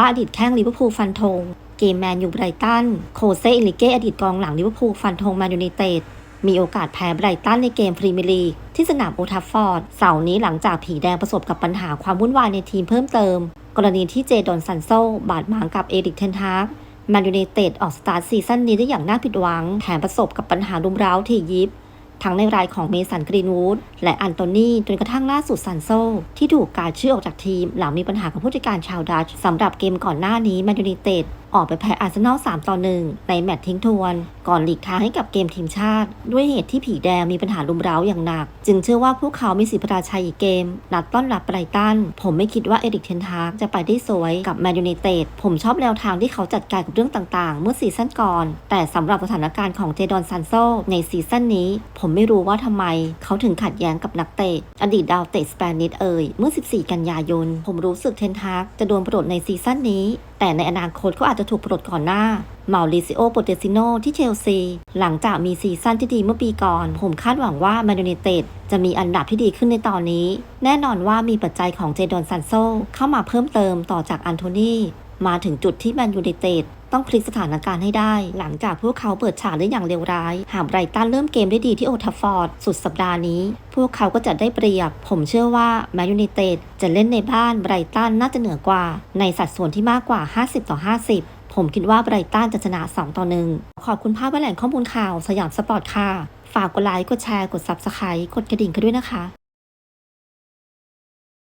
ามบ้าอดีตแข้งลิเวอร์พูลฟันธงเกมแมนยูไบรตันโคเซอิลิเกอดีตกองหลังลิเวอร์พูลฟันธงแมนยูไนเต็ดมีโอกาสแพ้ไบรตันในเกมพรีเมียร์ลีกที่สนามโอทัฟฟอร์ดเสาร์นี้หลังจากผีแดงประสบกับปัญหาความวุ่นวายในทีมเพิ่มเติม กรณีที่เจดอนซันโซบาดหมางกับเอริกเทนฮากแมนยูไนเต็ดออกสตาร์ทซีซั่นนี้ได้อย่างน่าผิดหวังแถมประสบกับปัญหารุมเร้าที่ยิบ ทั้งในรายของเมสันกรีนวูดและอันโตนีจนกระทั่งล่าสุดซันโซ ที่ถูกกาชื่อออกจากทีม หลังมีปัญหากับผู้จัดการชาวดัตช์สำหรับเกมก่อนหน้านี้แมนยูไนเต็ด ออกไปแพ้อาร์เซนอล3ต่อ1ในแมตช์ทิ้งทวน ก่อนหลีกทางให้กับเกมทีมชาติ ด้วยเหตุที่ผีแดงมีปัญหารุมเร้าอย่างหนัก จึงเชื่อว่าพวกเขามีสิทธิประชัยอีกเกม นัดต้อนรับไบรตัน ผมไม่คิดว่าเอริกเทนฮากจะไปได้สวยกับแมนยูไนเต็ดผมชอบแนวทางที่เขาจัดการกับเรื่องต่างๆ เมื่อซีซั่นก่อน แต่สำหรับสถานการณ์ของเจดอนซันโซในซีซั่นนี้ ผมไม่รู้ว่าทำไม เขาถึงขัดแย้งกับนักเตะอดีตดาวเตะสเปนิชเอ่ยเมื่อ 14 กันยายน ผมรู้สึกเทนฮากจะโดนปลดในซีซั่นนี้ แต่ในอนาคตเขาอาจจะถูกปลดก่อนหน้าเมาริซิโอโปเตซิโนที่เชลซี หลังจากมีซีซั่นที่ดีเมื่อปีก่อน ผมคาดหวังว่าแมนยูเนเต็ดจะมีอันดับที่ดีขึ้นในตอนนี้ แน่นอนว่ามีปัจจัยของเจดอนซันโซเข้ามาเพิ่มเติมต่อจากอันโทนีมาถึงจุดที่แมนยูเนเต็ด ต้องพลิกสถานการณ์ให้ได้ หลังจากพวกเขาเปิดฉากได้อย่างเลวร้าย หากไบรตันเริ่มเกมได้ดีที่โอทัฟฟอร์ดสุดสัปดาห์นี้ พวกเขาก็จะได้เปรียบ ผมเชื่อว่าแมนยูไนเต็ดจะเล่นในบ้านไบรตันน่าจะเหนือกว่า ในสัดส่วนที่มากกว่า 50 ต่อ 50ผมคิดว่าไบรตันจะชนะ 2 ต่อ 1 ขอบคุณภาพและแหล่งข้อมูลข่าวสยามสปอร์ตค่ะ ฝากกดไลค์ กดแชร์ กด Subscribe กดกระดิ่งกันด้วยนะคะ